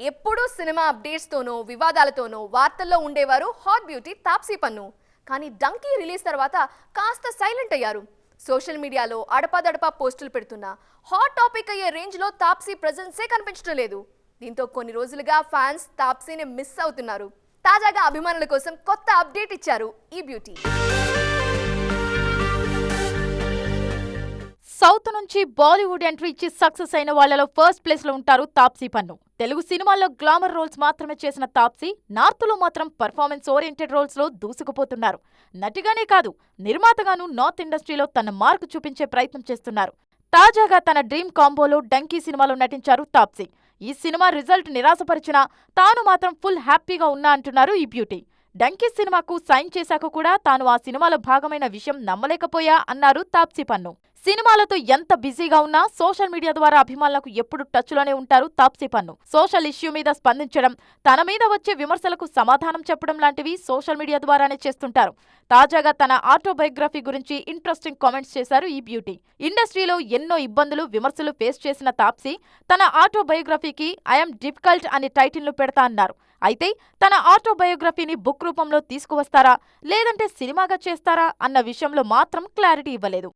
ఎప్పుడూ సినిమా అప్డేట్స్తోనో వివాదాలతోనో వార్తల్లో ఉండేవారు హాట్ బ్యూటీ తాప్సీ పన్ను. కానీ డంకీ రిలీజ్ తర్వాత కాస్త సైలెంట్ అయ్యారు. సోషల్ మీడియాలో అడపాదడపా పోస్టులు పెడుతున్న. హాట్ టాపిక్ అయ్యే రేంజ్లో తాప్సీ ప్రజెన్సే కనిపించడం లేదు. దీంతో కొన్ని రోజులుగా ఫ్యాన్స్ తాప్సీని మిస్ అవుతున్నారు. తాజాగా అభిమానుల కోసం కొత్త అప్డేట్ ఇచ్చారు ఈ బ్యూటీ. సౌత్ నుంచి బాలీవుడ్ ఎంట్రీ ఇచ్చి సక్సెస్ అయిన వాళ్ళలో ఫస్ట్ ప్లేస్లో ఉంటారు తాప్సీ పన్ను. తెలుగు సినిమాల్లో గ్లామర్ రోల్స్ మాత్రమే చేసిన తాప్సీ నార్త్లో మాత్రం పర్ఫార్మెన్స్ ఓరియంటెడ్ రోల్స్లో దూసుకుపోతున్నారు. నటిగానే కాదు నిర్మాతగాను నార్త్ ఇండస్ట్రీలో తన మార్కు చూపించే ప్రయత్నం చేస్తున్నారు. తాజాగా తన డ్రీమ్ కాంబోలో డంకీ సినిమాలో నటించారు తాప్సీ. ఈ సినిమా రిజల్ట్ నిరాశపరిచినా తాను మాత్రం ఫుల్ హ్యాపీగా ఉన్నా అంటున్నారు ఈ బ్యూటీ. డంకీ సినిమాకు సైన్ చేశాక కూడా తాను ఆ సినిమాలో భాగమైన విషయం నమ్మలేకపోయా అన్నారు తాప్సీ పన్ను. సినిమాలతో ఎంత బిజీగా ఉన్నా సోషల్ మీడియా ద్వారా అభిమానులకు ఎప్పుడు టచ్లోనే ఉంటారు తాప్సీ పన్ను. సోషల్ ఇష్యూ మీద స్పందించడం తన మీద వచ్చే విమర్శలకు సమాధానం చెప్పడం లాంటివి సోషల్ మీడియా ద్వారానే చేస్తుంటారు. తాజాగా తన ఆటోబయోగ్రఫీ గురించి ఇంట్రెస్టింగ్ కామెంట్స్ చేశారు ఈ బ్యూటీ. ఇండస్ట్రీలో ఎన్నో ఇబ్బందులు విమర్శలు ఫేస్ చేసిన తాప్సీ తన ఆటోబయోగ్రఫీకి ఐఎమ్ డిఫికల్ట్ అనే టైటిల్ను పెడతా అన్నారు. అయితే తన ఆటోబయోగ్రఫీని బుక్ రూపంలో తీసుకువస్తారా? లేదంటే సినిమాగా చేస్తారా? అన్న విషయంలో మాత్రం క్లారిటీ ఇవ్వలేదు.